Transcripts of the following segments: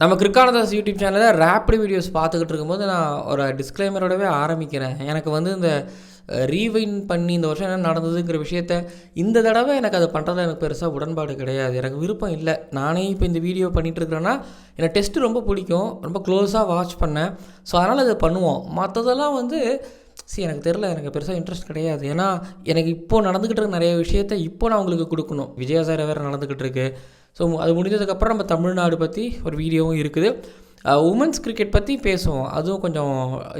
நம்ம கிரிக்கானதாஸ் யூடியூப் சேனலில் ரேப்பிட் வீடியோஸ் பார்த்துக்கிட்டு இருக்கும்போது நான் ஒரு டிஸ்க்ளைமரோடவே ஆரம்பிக்கிறேன். எனக்கு வந்து இந்த ரீவைன் பண்ணி இந்த வருஷம் என்ன நடந்ததுங்கிற விஷயத்த இந்த தடவை எனக்கு அதை பண்ணுறதுல எனக்கு பெருசாக உடன்பாடு கிடையாது. எனக்கு விருப்பம் இல்லை. நானே இப்போ இந்த வீடியோ பண்ணிகிட்ருக்கிறேன்னா எனக்கு டெஸ்ட்டு ரொம்ப பிடிக்கும். ரொம்ப க்ளோஸாக வாட்ச் பண்ணேன். ஸோ அதனால் அதை பண்ணுவோம். மற்றதெல்லாம் வந்து சரி எனக்கு தெரில எனக்கு பெருசாக இன்ட்ரெஸ்ட் கிடையாது. ஏன்னா எனக்கு இப்போது நடந்துக்கிட்டு இருக்க நிறைய விஷயத்த இப்போ நான் உங்களுக்கு கொடுக்கணும். விஜயா சார் வேறு நடந்துக்கிட்டு இருக்குது ஸோ அது முடிஞ்சதுக்கப்புறம் நம்ம தமிழ்நாடு பற்றி ஒரு வீடியோவும் இருக்குது. உமன்ஸ் கிரிக்கெட் பற்றி பேசுவோம். அதுவும் கொஞ்சம்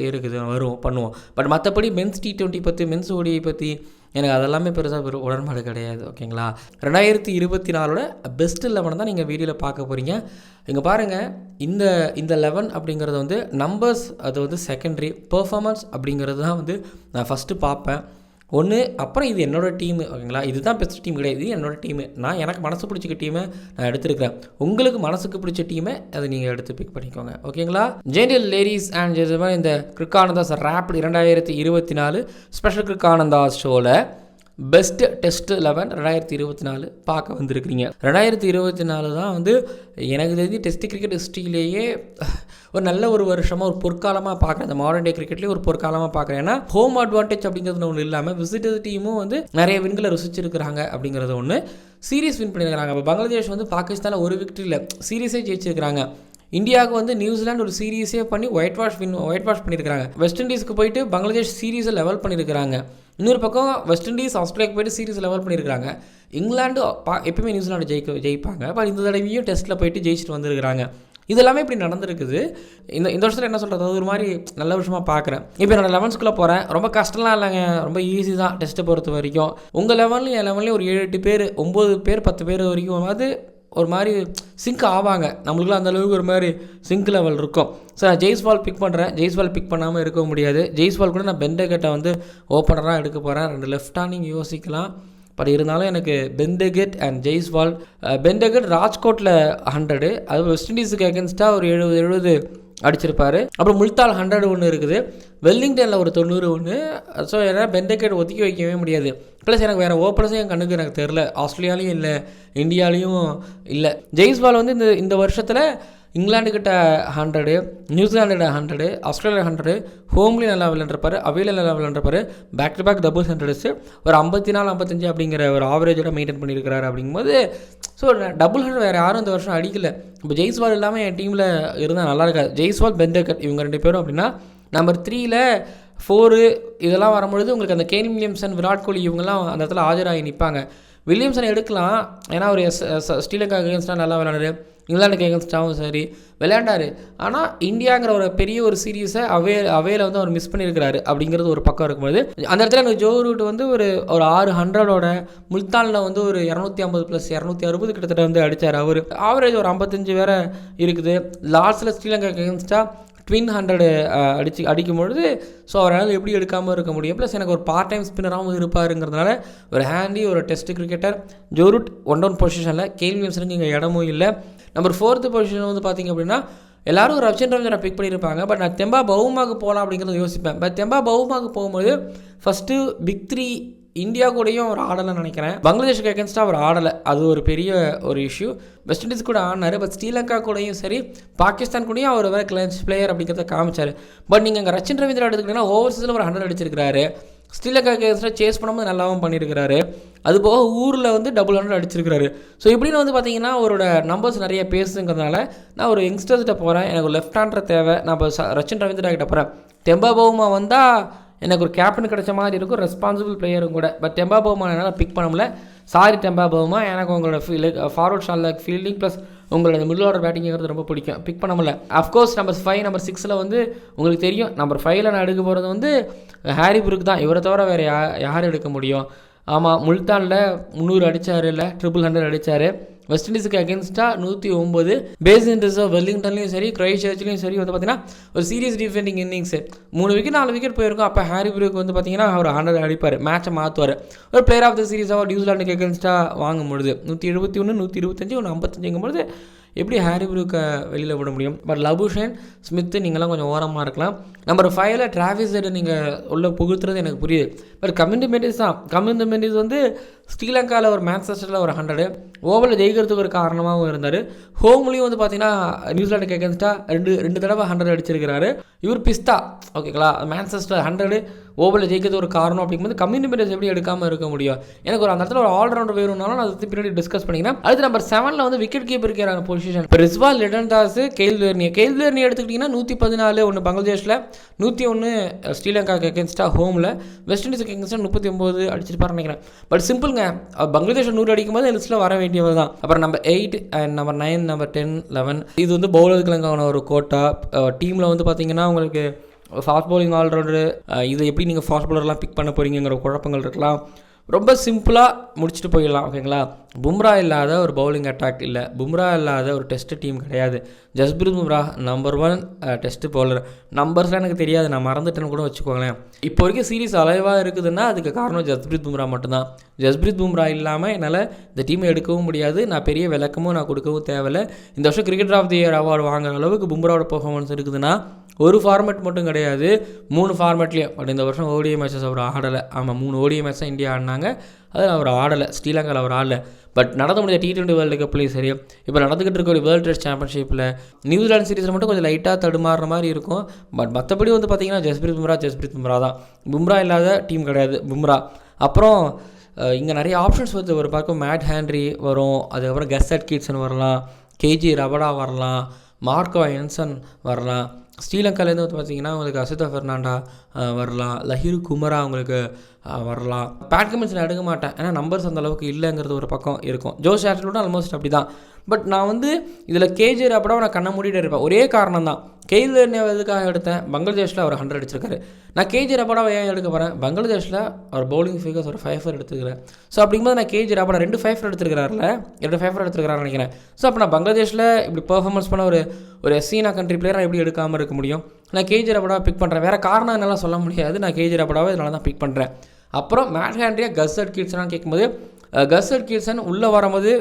இருக்குது வரும் பண்ணுவோம். பட் மற்றபடி மென்ஸ் டி டுவெண்ட்டி பற்றி மென்ஸ் ஓடியை பற்றி எனக்கு அதெல்லாமே பெருசாக பெரு உடன்பாடு கிடையாது ஓகேங்களா? ரெண்டாயிரத்தி இருபத்தி நாலோட பெஸ்ட் லெவன் தான் நீங்கள் வீடியோவில் பார்க்க போகிறீங்க இங்கே பாருங்கள் இந்த இந்த லெவன் அப்படிங்கிறது வந்து நம்பர்ஸ் அது வந்து செகண்டரி பெர்ஃபார்மன்ஸ் அப்படிங்கிறது தான் வந்து நான் ஃபஸ்ட்டு பார்ப்பேன். ஒன்று அப்புறம் இது என்னோடய டீமு ஓகேங்களா? இதுதான் பெஸ்ட் டீம் கிடையாது. இது என்னோடய டீமு நான் எனக்கு மனசு பிடிச்ச டீமை நான் எடுத்துருக்கிறேன். உங்களுக்கு மனசுக்கு பிடிச்ச டீமை அதை நீங்கள் எடுத்து பிக் பண்ணிக்கோங்க. ஓகேங்களா? ஜென்டியல் லேடிஸ் அண்ட் ஜென்டில்மேன் இந்த கிருக்கானந்தாஸ் ரேப் இரண்டாயிரத்தி இருபத்தி நாலு ஸ்பெஷல் கிருக்கானந்தாஸ் ஷோவில் பெஸ்ட் டெஸ்ட் லெவன் ரெண்டாயிரத்தி இருபத்தி நாலு பார்க்க வந்திருக்கிறீங்க. ரெண்டாயிரத்தி இருபத்தி நாலு தான் வந்து எனக்கு தெரிஞ்சு டெஸ்ட் கிரிக்கெட் ஹிஸ்ட்ரியிலேயே ஒரு நல்ல ஒரு வருஷமாக ஒரு பொற்காலமாக பார்க்குறேன். இந்த மாடர்ன் டே கிரிக்கெட்லேயே ஒரு பொற்காலமாக பார்க்குறேன். ஏன்னா ஹோம் அட்வான்டேஜ் அப்படிங்கிறது ஒன்று இல்லாமல் விசிட்டர் டீமும் வந்து நிறைய வின்களை ருசிச்சிருக்கிறாங்க அப்படிங்கிறது ஒன்று சீரீஸ் வின் பண்ணியிருக்கிறாங்க இப்போ பங்களாதேஷ் வந்து பாகிஸ்தானில் ஒரு விக்டரியில் சீரீஸே ஜெயிச்சிருக்கிறாங்க. இந்தியாவுக்கு வந்து நியூசிலாந்து ஒரு சீரீஸே பண்ணி white wash win white wash பண்ணியிருக்காங்க வெஸ்ட் இண்டீஸ்க்கு போயிட்டு பங்களாதேஷ் சீரீஸை லெவல் பண்ணியிருக்கிறாங்க இன்னொரு பக்கம் வெஸ்ட் இண்டீஸ் ஆஸ்திரேலியாவுக்கு போயிட்டு சீரீஸ் லெவல் பண்ணியிருக்காங்க இங்கிலாந்து பா எப்பயுமே நியூசிலாண்டு ஜெயிக்க ஜெயிப்பாங்க. பட் இந்த தடவையும் டெஸ்ட்டில் போயிட்டு ஜெயிச்சுட்டு வந்திருக்கிறாங்க. இது எல்லாமே இப்படி நடந்திருக்குது. இந்த இந்த வருஷத்தில் என்ன சொல்கிறது அது ஒரு மாதிரி நல்ல விஷயமா பார்க்குறேன் இப்போ நான் லெவன்ஸ்குள்ளே போகிறேன் ரொம்ப கஷ்டம்லாம் இல்லைங்க. ரொம்ப ஈஸி தான் டெஸ்ட்டை பொறுத்த வரைக்கும். உங்கள் லெவன்லையும் என் லெவன்லேயும் ஒரு ஏழு எட்டு பேர் ஒம்பது பேர் பத்து பேர் வரைக்கும். அது ஒரு மாதிரி சிங்க் ஆவாங்க. நம்மளுக்குலாம் அந்த அளவுக்கு ஒரு மாதிரி சிங்க் லெவல் இருக்கும். ஸோ நான் ஜெய்ஸ்வால் பிக் பண்ணுறேன் ஜெய்ஸ்வால் பிக் பண்ணாமல் இருக்க முடியாது. ஜெய்ஸ்வால் கூட நான் பெண்டகெட்டை வந்து ஓப்பனராக எடுக்க போகிறேன் ரெண்டு லெஃப்ட் ஆனிங் யோசிக்கலாம். பட் இருந்தாலும் எனக்கு பெண்டகெட் அண்ட் ஜெய்ஸ்வால் பெண்டகெட் ராஜ்கோட்டில் ஹண்ட்ரடு அது வெஸ்ட் இண்டீஸுக்கு அகேன்ஸ்டாக ஒரு எழுபது எழுபது அடிச்சிருப்பார். அப்புறம் முல்தால் ஹண்ட்ரட் ஒன்று இருக்குது. வெல்லிங்டனில் ஒரு தொண்ணூறு ஒன்று ஸோ என்னால் பெண்டகேட் ஒதுக்கி வைக்கவே முடியாது. ப்ளஸ் எனக்கு வேறு ஓப்பனர்ஸும் என் கண்ணுக்கு எனக்கு தெரில ஆஸ்திரேலியாலையும் இல்லை இந்தியாலையும் இல்லை. ஜெய்ஸ்வால் வந்து இந்த இந்த வருஷத்தில் இங்கிலாந்து கிட்ட hundred New Zealand hundred Australia hundred homely நல்லா விளையாண்டுருப்பாரு அவையில் நல்லா விளையாண்டுருப்பாரு back to back double hundreds ஒரு ஐம்பத்தி நாலு ஐம்பத்தஞ்சு அப்படிங்கிற ஒரு ஆவரேஜோட மெயின்டைன் பண்ணியிருக்கிறாரு அப்படிங்கும்போது ஸோ டபுள் ஹண்ட்ரட் வேறு யாரும் இந்த வருஷம் அடிக்கல. இப்போ ஜெய்ஸ்வால் இல்லாமல் என் டீமில் இருந்தால் நல்லா இருக்காது. ஜெய்ஸ்வால் பெந்தேக்கர் இவங்க ரெண்டு பேரும் அப்படின்னா நம்பர் த்ரீயில் ஃபோரு இதெல்லாம் வரும்பொழுது உங்களுக்கு அந்த கேன் வில்லியம்சன் விராட் கோலி இவங்கெல்லாம் அந்த இடத்துல ஆஜராகி நிற்பாங்க. வில்லியம்சன் எடுக்கலாம். ஏன்னா ஒரு எஸ் ஸ்ரீலங்கா அகேன்ஸ்டாக நல்லா விளையாடுறாரு. இங்கிலாந்துக்கு அகேன்ஸ்டாகவும் சரி விளையாண்டாரு. ஆனால் இந்தியாங்கிற ஒரு பெரிய ஒரு சீரீஸை அவே அவையில் வந்து அவர் மிஸ் பண்ணியிருக்கிறாரு அப்படிங்கிறது ஒரு பக்கம் இருக்கும்போது அந்த இடத்துல எனக்கு ஜோ ரூட் வந்து ஒரு ஒரு ஆறு ஹண்ட்ரடோட முல்தானில் வந்து ஒரு இரநூத்தி ஐம்பது ப்ளஸ் இரநூத்தி அறுபது கிட்டத்தட்ட வந்து அடித்தார் அவர். ஆவரேஜ் ஒரு ஐம்பத்தஞ்சு வேற இருக்குது. லாஸ்ட்டில் ஸ்ரீலங்கா அகேன்ஸ்டாக ட்வின் ஹண்ட்ரடு அடிச்சு அடிக்கும் பொழுது ஸோ அவரால் எப்படி எடுக்காமல் இருக்க முடியும்? ப்ளஸ் எனக்கு ஒரு பார்ட் டைம் ஸ்பின்னராகவும் இருப்பாருங்கிறதுனால ஒரு ஹேண்டி ஒரு test cricketer Joe Root one down பொசிஷனில் கேள்வி இங்கே இடமும் இல்லை. நம்பர் ஃபோர்த்து பொசிஷன் வந்து பார்த்திங்க அப்படின்னா எல்லாரும் ரவிச்சந்திர ரவிச்சந்திரா பிக் பண்ணியிருப்பாங்க பட் நான் தெம்பா பவுமாக்கு போகலாம் அப்படிங்கிறத யோசிப்பேன். பட் தெம்பா பவுமாக்கு போகும்போது ஃபஸ்ட்டு பிக் த்ரீ இந்தியா கூடயும் அவர் ஆடலைன்னு நினைக்கிறேன். பங்களாதேஷுக்கு அகேன்ஸ்டாக அவர் ஆடலை. அது ஒரு பெரிய ஒரு இஷ்யூ வெஸ்ட் இண்டீஸ் கூட ஆடினார். பட் ஸ்ரீலங்கா கூடயும் சரி பாகிஸ்தான் கூடயும் அவர் வேறு கிளன்ஸ் பிளேயர் அப்படிங்கிறத காமிச்சார். பட் நீங்கள் அங்கே ரச்சின் ரவீந்திரா எடுத்துக்கிட்டீங்கன்னா ஓவர்சீஸில் ஒரு ஹண்ட்ரட் அடிச்சிருக்கிறாரு. ஸ்ரீலங்கா கேஸில் சேஸ் பண்ணும்போது நல்லாவும் பண்ணியிருக்கிறாரு அது போக ஊரில் வந்து டபுள் ஹண்ட்ரட் அடிச்சிருக்கிறாரு. ஸோ இப்படின்னு வந்து பார்த்தீங்கன்னா அவரோட நம்பர்ஸ் நிறைய பேசுங்கிறதுனால நான் ஒரு யங்ஸ்டர்ஸ்கிட்ட போகிறேன் எனக்கு ஒரு லெஃப்ட் ஹேண்டர் தேவை. நான் இப்போ ரச்சின் ரவீந்திரா கிட்ட போகிறேன் தெம்பா பவுமா வந்தால் எனக்கு ஒரு கேப்டன் கிடைச்ச மாதிரி இருக்கும். ரெஸ்பான்சிபிள் பிளேயரும் கூட. பட் டெம்பா பவுமா என்னால் பிக் பண்ண முடியல. சாரி டெம்பா பவுமா எனக்கு உங்களோட ஃபீல் ஃபார்வர்ட் ஷாலில் ஃபீல்டிங் ப்ளஸ் உங்களோட மிடில் ஆர்டர் பேட்டிங்கிறது ரொம்ப பிடிக்கும். பிக் பண்ண முடியல. அஃப்கோர்ஸ் நம்பர் ஃபைவ் நம்பர் சிக்ஸில் வந்து உங்களுக்கு தெரியும். நம்பர் ஃபைவ்ல நான் எடுக்க போகிறது வந்து ஹாரி புருக்கு தான். இவரை தவிர வேறு யா யார் எடுக்க முடியும். ஆமாம் முல்தானில் முந்நூறு அடித்தார் இல்லை ட்ரிபிள் ஹண்ட்ரட் அடித்தார் வெஸ்ட் இண்டீஸுக்கு அகேன்ஸ்டாக நூற்றி ஒம்பது பேஸ் இன் ரிசர்வ் வெல்லிங்டன்லையும் சரி கிரைஸ்டர்ச்லையும் சரி வந்து பார்த்தீங்கன்னா ஒரு சீரியஸ் டிஃபெண்டிங் இன்னிங்ஸு மூணு விக்கெட் நாலு விக்கெட் போயிருக்கும். அப்போ ஹாரி ப்ரூக் வந்து பார்த்தீங்கன்னா அவர் ஹண்ட்ரட் அடிப்பார் மேட்சை மாற்றுவார் ஒரு பிளேயர் ஆஃப் த சீரீஸாக நியூசிலாண்டுக்கு அகேன்ஸ்டாக வாங்கும் பொழுது நூற்றி எழுபத்தி ஒன்று நூற்றி இருபத்தஞ்சி ஒன்று ஐம்பத்தஞ்சுங்கும் பொழுது எப்படி ஹாரி ப்ரூக்கை வெளியில் விட முடியும்? பட் லபுஷன் ஸ்மித்து நீங்களாம் கொஞ்சம் ஓரமாக இருக்கலாம். நம்பர் ஃபைவ்ல டிராவிஸ் ஹெட்டை நீங்கள் உள்ளே புகுத்துறது எனக்கு புரியுது. பட் கம்யூனிட்டி மெண்டிஸ் தான். கம்யூனிட்டி மெண்டிஸ் வந்து ஸ்ரீலங்காவில் ஒரு மேன்செஸ்டரில் ஒரு ஹண்ட்ரடு ஓவரில் ஜெயிக்கிறதுக்கு ஒரு காரணமாகவும் இருந்தார். ஹோம்லேயும் வந்து பார்த்தீங்கன்னா நியூசிலாண்டுக்கு எகேன்ஸ்டாக ரெண்டு ரெண்டு தடவை ஹண்ட்ரட் அடிச்சிருக்கிறாரு. இவர் பிஸ்தா ஓகேங்களா மேன்செஸ்டர் ஹண்ட்ரடு ஓவரில் ஜெயிக்கிறது ஒரு காரணம் அப்படிங்கும்போது கம்யூனிட்டி எப்படி எடுக்காமல் இருக்க முடியும்? எனக்கு ஒரு அந்த இடத்துல ஒரு ஆல்ரவுண்டர் வேணும்னாலும் நான் அதை பின்னாடி டிஸ்கஸ் பண்ணிக்கிறேன். அடுத்து நம்பர் செவனில் வந்து விக்கெட் கீப்பர் இருக்கிற பொசிஷன் இப்போ ரிஸ்வால் லிடன் தாஸ் கெயில் வேர்னி எடுத்துக்கிட்டிங்கன்னா நூற்றி பதினாலு ஒன்று பங்களாதேஷில் நூற்றி ஒன்று ஸ்ரீலங்காக்கு எகென்ஸ்டாக ஹோமில் வெஸ்ட் இண்டீஸுக்கு எகென்ஸ்டாக முப்பத்தி ஒம்பது அடிச்சிருப்பாரு நினைக்கிறேன். பட் சிம்பிளுங்க அவர் பங்களாதேஷ் நூறு அடிக்கும் போது லிஸ்ட்டில் வர வேண்டியவர் தான். அப்புறம் number eight and number nine number ten eleven இது வந்து பவுலர்களுக்கான ஒரு கோட்டா டீமில் வந்து பார்த்தீங்கன்னா உங்களுக்கு ஃபாஸ்ட் பவுலிங் ஆல்ரவுண்டரு இது எப்படி நீங்கள் ஃபாஸ்ட் பவுலர்லாம் பிக் பண்ண போகிறீங்கிற குழப்பங்கள் இருக்கலாம். ரொம்ப சிம்பிளாக முடிச்சுட்டு போயிடலாம் ஓகேங்களா பும்ரா இல்லாத ஒரு பவுலிங் அட்டாக் இல்லை. பும்ரா இல்லாத ஒரு டெஸ்ட் டீம் கிடையாது. Jasprit Bumrah number one test bowler நம்பர்ஸ்லாம் எனக்கு தெரியாது நான் மறந்துட்டேன்னு கூட வச்சுக்கோங்களேன். இப்போ வரைக்கும் சீரீஸ் அலைவாக இருக்குதுன்னா அதுக்கு காரணம் ஜஸ்பிரித் பும்ரா மட்டும்தான். ஜஸ்பிரித் பும்ரா இல்லாமல் என்னால் இந்த டீமை எடுக்கவும் முடியாது. நான் பெரிய விளக்கமும் நான் கொடுக்கவும் தேவையில்லை. இந்த வருஷம் cricket of the year award வாங்குற அளவுக்கு பும்ராவோட பெர்ஃபார்மன்ஸ் இருக்குதுன்னா ஒரு ஃபார்மேட் மட்டும் கிடையாது. மூணு ஃபார்மேட்லேயும் பட் இந்த வருஷம் ஓடிஐ மேட்சஸ் அவர் ஆடலை. ஆமாம் மூணு ஓடிஐ மேட்ச் தான் இந்தியா ஆடினாங்க. அதில் அவர் ஆடலை ஸ்ரீலங்காவில் அவர் ஆடலை. பட் நடந்து முடிஞ்ச டி டுவெண்ட்டி வேர்ல்டு கப்லேயும் சரி இப்போ நடந்துக்கிட்டு இருக்க ஒரு வேர்ல்டு டெஸ்ட் சாம்பியன்ஷிப்பில் நியூசிலாந்து சீரீஸில் மட்டும் கொஞ்சம் லைட்டாக தடுமாறுற மாதிரி இருக்கும். பட் மற்றபடி வந்து பார்த்தீங்கன்னா ஜஸ்பிரித் பும்ரா ஜஸ்பிரித் பும்ரா தான். பும்ரா இல்லாத டீம் கிடையாது பும்ரா அப்புறம் இங்கே நிறைய ஆப்ஷன்ஸ் வந்து ஒரு பக்கம் மேட் ஹேண்ட்ரி வரும் அதுக்கப்புறம் கெஸ்ஸட் கிட்சன் வரலாம் கேஜி ரபடா வரலாம் மார்க்கோ என்சன் வரலாம். ஸ்ரீலங்காலேருந்து வந்து பார்த்தீங்கன்னா உங்களுக்கு அசிதா ஃபெர்னாண்டா வரலாம். லஹீர் குமரா உங்களுக்கு வரலாம். பேட் கமெண்ட்ஸ் நான் எடுக்க மாட்டேன். ஏன்னா நம்பர்ஸ் அந்த அளவுக்கு இல்லைங்கிறது ஒரு பக்கம் இருக்கும். ஜோஸ் ஆட்டிலோட ஆல்மோஸ்ட் அப்படி தான் பட் நான் வந்து இதில் கேஜி ரபடா நான் கண்ணை மூடிட்டு இருப்பேன். ஒரே காரணம் தான் கெயில் எதுக்காக எடுத்தேன்? பங்களாதேஷில் அவர் ஹண்ட்ரட் அடிச்சிருக்காரு. நான் கேஜி ரபடாவை ஏன் எடுக்க போகிறேன் பங்களாதேஷில் அவர் பவுலிங் ஃபிகர்ஸ் ஒரு ஃபைஃபர் எடுத்துக்கிறேன் ஸோ அப்படிங்கும்போது நான் கேஜி ரபாடா ரெண்டு ஃபைஃபர் எடுத்துருக்கிறாருல ரெண்டு ஃபைஃபர் எடுத்துருக்கிறாரு நினைக்கிறேன். ஸோ அப்போ நான் பங்களாதேஷில் இப்படி பர்ஃபார்மன்ஸ் பண்ண ஒரு ஒரு சீனா கண்ட்ரி பிளேயர் எப்படி எடுக்காமல் இருக்க முடியும்? நான் கேஜி ரபடாவை பிக் பண்ணுறேன் வேறு காரணம் என்னால் சொல்ல முடியாது. நான் கேஜி ரபடாவை இதனால தான் பிக் பண்ணுறேன் அப்புறம் மேட் ஹேண்ட்ரியா கஸ்ஸட் கிட்ஸ்லாம் கேட்கும்போது கஸ்ஸட் கீட்ஸன் உள்ளே வரும்போது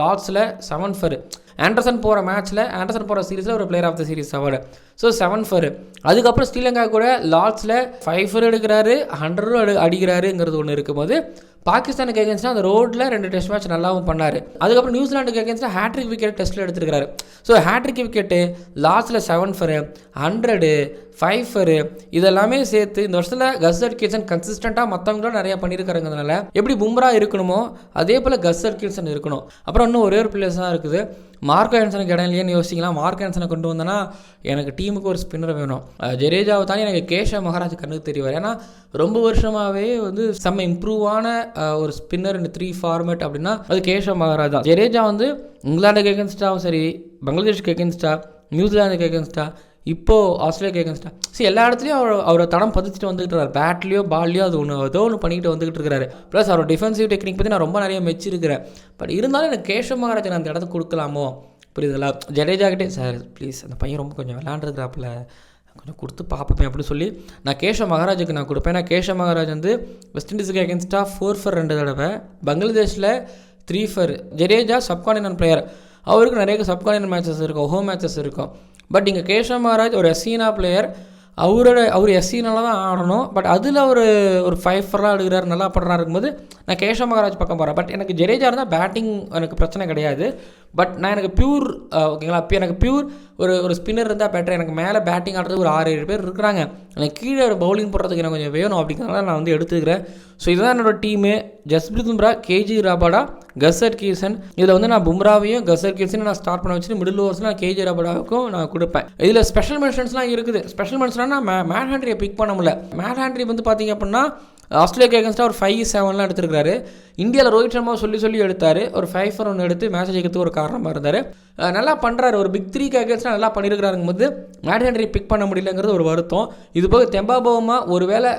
லார்ட்ஸில் செவன் ஃபர் ஆண்டர்சன் போகிற மேட்ச்சில் ஆண்டர்சன் போகிற சீரீஸில் ஒரு player of the series award so seven for அதுக்கப்புறம் ஸ்ரீலங்கா கூட லார்ட்ஸில் ஃபைவ் ஃபர் எடுக்கிறாரு ஹண்ட்ரடும் அடி அடிக்கிறாருங்கிறது ஒன்று இருக்கும்போது பாகிஸ்தானுக்கு எகேன்ஸ்டாக அந்த ரோட்டில் ரெண்டு டெஸ்ட் மேட்ச் நல்லாவும் பண்ணார். அதுக்கப்புறம் நியூசிலாண்டுக்கு எகேன்ஸ்டாக ஹேட்ரிக் விக்கெட் டெஸ்ட்டில் எடுத்துருக்காரு ஸோ ஹேட்ரிக் விக்கெட்டு லாஸ்ட்டில் செவன் ஃபரு ஹண்ட்ரடு ஃபைஃபரு இதெல்லாமே சேர்த்து இந்த வருஷத்தில் கஸ்ஸர் கிட்சன் கன்சிஸ்டண்ட்டாக மற்றவங்களும் நிறையா பண்ணியிருக்காருங்கிறதுனால எப்படி பும்ரா இருக்கணுமோ அதே போல் கஸ்ஸர் கிட்சன் இருக்கணும். அப்புறம் இன்னும் ஒரே ஒரு பிளேஸ் தான் இருக்குது. மார்க் ஆன்சனுக்கு இடம் இல்லையேன்னு யோசிக்கலாம். மார்க் ஆன்சனை கொண்டு வந்தேன்னா எனக்கு டீமுக்கு ஒரு ஸ்பின்னர் வேணும். ஜடேஜாவை தாண்டி எனக்கு கேஷவ் மகாராஜ் கண்ணுக்கு தெரியவார் ஏன்னா ரொம்ப வருஷமாகவே வந்து செம்ம இம்ப்ரூவான ஒரு ஸ்பின்னர் இந்த த்ரீ ஃபார்மேட் அப்படின்னா அது கேஷவ் மகாராஜ் தான். ஜடேஜா வந்து இங்கிலாந்துக்கு எகென்ஸ்டாகவும் சரி பங்களாதேஷ்க்கு எகென்ஸ்டா நியூசிலாந்துக்கு எகென்ஸ்டா இப்போது ஆஸ்திரேலியாக்கு எகென்ஸ்டா சரி எல்லா இடத்துலையும் அவர் அவரை தடம் பதிச்சுட்டு வந்துகிட்டு இருக்காரு. பேட்லேயோ பால்லையோ அது ஒன்று ஏதோ ஒன்று பண்ணிக்கிட்டு வந்துகிட்டு இருக்காரு. ப்ளஸ் அவர் டிஃபென்சிவ் டெக்னிக் பற்றி நான் ரொம்ப நிறைய மெச்சிருக்கிறேன். பட் இருந்தாலும் எனக்கு கேஷவ் மகாராஜ் அந்த இடத்துக்கு கொடுக்கலாமோ? புரியுதுங்களா? ஜடேஜா கிட்டே சார் ப்ளீஸ் அந்த பையன் ரொம்ப கொஞ்சம் விளாண்டுருக்கிறாப்புல கொஞ்சம் கொடுத்து பார்ப்பேன் அப்படின்னு சொல்லி நான் கேஷவ் மகாராஜுக்கு நான் கொடுப்பேன். நான் கேஷவ் மகாராஜ் வந்து வெஸ்ட் இண்டீஸுக்கு அகேன்ஸ்டாக ஃபோர் ஃபர் ரெண்டு தடவை. பங்களாதேஷில் three for Jadeja subcontinent player அவருக்கு நிறைய சப்கான்டினன் மேட்சஸ் இருக்கும் ஹோம் மேட்சஸ் இருக்கும். பட் இங்கே கேஷவ் மகாராஜ் ஒரு எஸ்சீனா பிளேயர் அவரோட அவர் எஸ்சினால தான் ஆடணும். பட் அதில் அவர் ஒரு ஃபைவ் ஃபர்லாம் எடுக்கிறார் நல்லா படுறா இருக்கும்போது நான் கேஷவ் மகாராஜ் பக்கம் போகிறேன் பட் எனக்கு ஜடேஜா இருந்தால் பேட்டிங் எனக்கு பிரச்சனை கிடையாது. பட் நான் எனக்கு பியூர் ஓகேங்களா இப்போ எனக்கு பியூர் ஒரு ஒரு ஸ்பின்னர் இருந்தால் பெட்டர் எனக்கு மேலே பேட்டிங் ஆடுறது ஒரு ஆறு ஏழு பேர் இருக்கிறாங்க. எனக்கு கீழே ஒரு பவுலிங் போடுறதுக்கு எனக்கு கொஞ்சம் வேணும் அப்படிங்கிறனால நான் வந்து எடுத்துக்கிறேன். ஸோ இதுதான் என்னோடய team Jasprit Bumrah KG Rabada கசர் கீசன் இதில் வந்து நான் பும்ராவையும் கசர் கீசனையும் நான் ஸ்டார்ட் பண்ண வச்சுட்டு மிடில் ஓவர்ஸ் நான் கேஜி ராபாடாவுக்கும் நான் கொடுப்பேன். இதில் ஸ்பெஷல் மென்ஷன்ஸ்லாம் இருக்குது. ஸ்பெஷல் மென்ஷன்னா மே மேட் ஹேண்ட்ரியை பிக் பண்ண முடியல. மேட் ஹேண்ட்ரி வந்து பார்த்தீங்க அப்படின்னா ஆஸ்திரேலியாவுக்கு எகன்ஸ்டாக ஒரு ஃபைவ் செவன்லாம் எடுத்துருக்காரு இந்தியாவில் ரோஹித் சர்மா சொல்லி சொல்லி எடுத்தார். ஒரு ஃபைவ் ஃபோர் ஒன்று எடுத்து மேட்ச் ஜெயிக்கிறதுக்கு ஒரு காரணமாக இருந்தார். நல்லா பண்ணுறாரு ஒரு பிக் த்ரீக்கு அகேன்ஸ்டாக நல்லா பண்ணியிருக்கிறாருங்க போது மேட் ஹென்ரி பிக் பண்ண முடியலங்கிறது ஒரு வருத்தம். இது போக தெம்பாபவமா ஒரு வேளை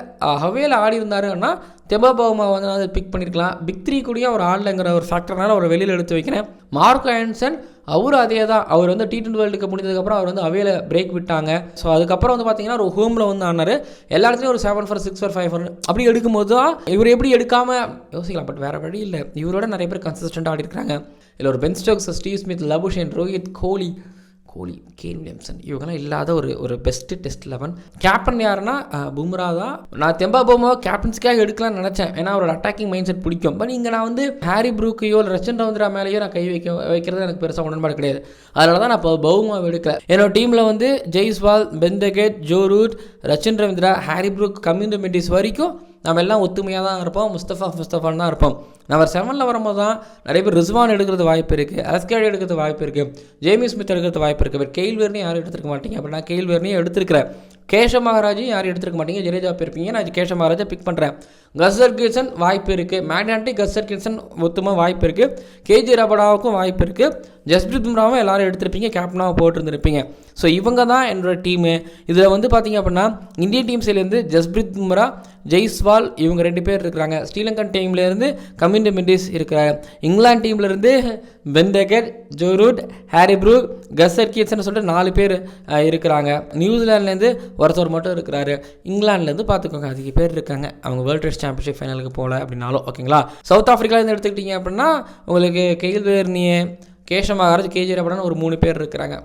ஹவேல ஆடி இருந்தாருன்னா தெம்பாபவமா வந்து நான் பிக் பண்ணியிருக்கலாம் பிக் த்ரீ கூடயும் ஒரு ஆடலைங்கிற ஒரு ஃபேக்டர்னால ஒரு வெளியில் எடுத்து வைக்கிறேன். மார்க் ஆயன்சன் அவரும் அதே தான் அவர் வந்து டி டுவெண்ட்டி வேர்ல்டு கப் முடிஞ்சதுக்கப்புறம் அவர் வந்து அவையில் பிரேக் விட்டாங்க. ஸோ அதுக்கப்புறம் வந்து பார்த்தீங்கன்னா ஒரு ஹோமில் வந்து ஆனார். எல்லா இடத்துலையும் ஒரு seven four six four five four அப்படி எடுக்கும்போது தான் இவர் எப்படி எடுக்காமல் யோசிக்கலாம் பட் வேறு வழி இல்லை. இவரோட நிறைய பேர் கன்சிஸ்டண்ட்டாக ஆடி இருக்கிறாங்க இல்லை ஒரு Ben Stokes Steve Smith Labuschagne Rohit Kohli Kohli Kane Williamson. இவங்கெல்லாம் இல்லாத ஒரு ஒரு பெஸ்ட்டு டெஸ்ட் லெவன் கேப்டன் யாருன்னா பும்ரா தான் நான் தெம்பா போமோ கேப்டன்ஸ்க்காக எடுக்கலாம்னு நினச்சேன். ஏன்னா அவரோட அட்டாக்கிங் மைண்ட் செட் பிடிக்கும். பட் இங்கே நான் வந்து ஹாரி ப்ரூக்கையோ இல்லை ரச்சன் ரவுந்திரா மேலேயோ நான் கை வைக்க வைக்கிறது எனக்கு பெருசாக உடன்பாடு கிடையாது. அதனால தான் நான் இப்போ பவுமாவை எடுக்கல. என்னோட டீமில் வந்து Jaiswal Ben Duckett Joe Root Rachin Ravindra Harry Brook community வரைக்கும் நம்ம எல்லாம் ஒத்துமையாக தான் இருப்போம். முஸ்தஃபா முஸ்தஃபான் தான் இருப்போம். நம்பர் செவனில் வரும்போது தான் நிறைய பேர் ரிஸ்வான் எடுக்கிறது வாய்ப்பு இருக்குது அலஸ்கேட் எடுக்கிறது வாய்ப்பு இருக்குது ஜேமி ஸ்மித் எடுக்கிறது வாய்ப்பு இருக்குது பட் கெயில் யாரும் எடுத்துருக்க மாட்டீங்க. அப்படின்னா நான் எடுத்துருக்கிறேன் எடுத்திருக்கிறேன். கேஷ மகாராஜையும் யாரும் எடுத்துருக்க மாட்டீங்க. ஜடேஜா போயிருப்பீங்க. நான் கேஷ மகாராஜா பிக் பண்ணுறேன் கசர் கில்சன் வாய்ப்பு இருக்குது மேக்னாட்டி கசர் கில்சன் ஒத்துமா வாய்ப்பு இருக்குது கேஜி ரபடாவுக்கும் வாய்ப்பு இருக்குது ஜஸ்பிரித் பும்ராவும் எல்லாரும் எடுத்திருப்பீங்க. கேப்டனாக போட்டிருந்துருப்பீங்க. ஸோ இவங்க தான் என்னோட டீமு இதில் வந்து பார்த்தீங்க அப்படின்னா இந்தியன் டீம் சைட்லேருந்து ஜஸ்பிரித் பும்ரா ஜெய்ஸ்வால் இவங்க ரெண்டு பேர் இருக்கிறாங்க. ஸ்ரீலங்கன் டீம்லேருந்து கமிண்ட மெண்டிஸ் இருக்கிறாங்க. இங்கிலாந்து டீம்லேருந்து Ben Duckett Joe Root Harry Brook கசர் கீட்ஸ்னு சொல்லிட்டு நாலு பேர் இருக்கிறாங்க. நியூசிலாண்ட்லேருந்து ஒருத்தர் மட்டும் இருக்கிறாரு. இங்கிலாந்துலேருந்து பார்த்துக்கோங்க அதிக பேர் இருக்காங்க. அவங்க வேர்ல்ட் டெஸ்ட் சாம்பியன்ஷிப் ஃபைனலுக்கு போகல அப்படின்னாலும் ஓகேங்களா? சவுத் ஆஃப்ரிக்காலேருந்து எடுத்துக்கிட்டீங்க அப்படின்னா உங்களுக்கு கெயில் வேர்னியே கேஷ கேஜி ரபடான்னு ஒரு மூணு பேர் இருக்கிறாங்க.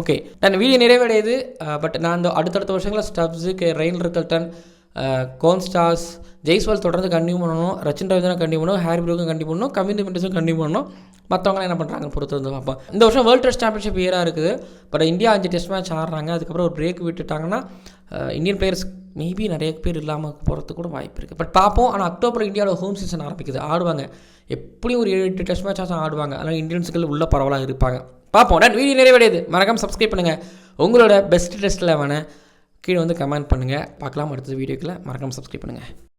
ஓகே நான் வீடியோ நிறைவடையுது. பட் நான் இந்த அடுத்தடுத்த வருஷங்களில் ஸ்டப்ஸு கே ரெயின் கோன் கோன்ஸ்டாஸ் ஜெய்ஸ்வால் தொடர்ந்து கண்டினியூ பண்ணணும் ரச்சின் ரவிதனா கண்டினியூ பண்ணணும் ஹாரி ப்ரூக்கும் கண்டினியூ பண்ணணும் கவிந்த் மெண்டிஸும் கண்டினியூ பண்ணணும். மற்றவங்களாம் என்ன பண்ணுறாங்க பொறுத்து வந்து பார்ப்போம். இந்த வருஷம் வேர்ல்ட் டெஸ்ட் சாம்பியன்ஷிப் இயராக இருக்குது. பட் இந்தியா அஞ்சு டெஸ்ட் மேட்ச் ஆடுறாங்க. அதுக்கப்புறம் ஒரு பிரேக் விட்டுட்டாங்கன்னா இந்தியன் பிளேயர்ஸ் மேபி நிறைய பேர் இல்லாமல் போகிறதுக்கு கூட வாய்ப்பு இருக்குது பட் பார்ப்போம் ஆனால் அக்டோபர் இந்தியாவோட ஹோம் சீசன் ஆரம்பிக்குது. ஆடுவாங்க. எப்படியும் ஒரு ஏழு எட்டு டெஸ்ட் மேட்சாச்சும் ஆடுவாங்க. அதனால் இந்தியன்ஸுகள் உள்ள பரவலாக இருப்பாங்க. பார்ப்போம் நான் வீடியோ நிறைவடையுது. மறக்காம சப்ஸ்கிரைப் பண்ணுங்கள் உங்களோட பெஸ்ட் டெஸ்ட்டில் வேணால் கீழே வந்து கமெண்ட் பண்ணுங்கள் பார்க்கலாம். அடுத்த வீடியோக்கில் மறக்காம சப்ஸ்கிரைப் பண்ணுங்கள்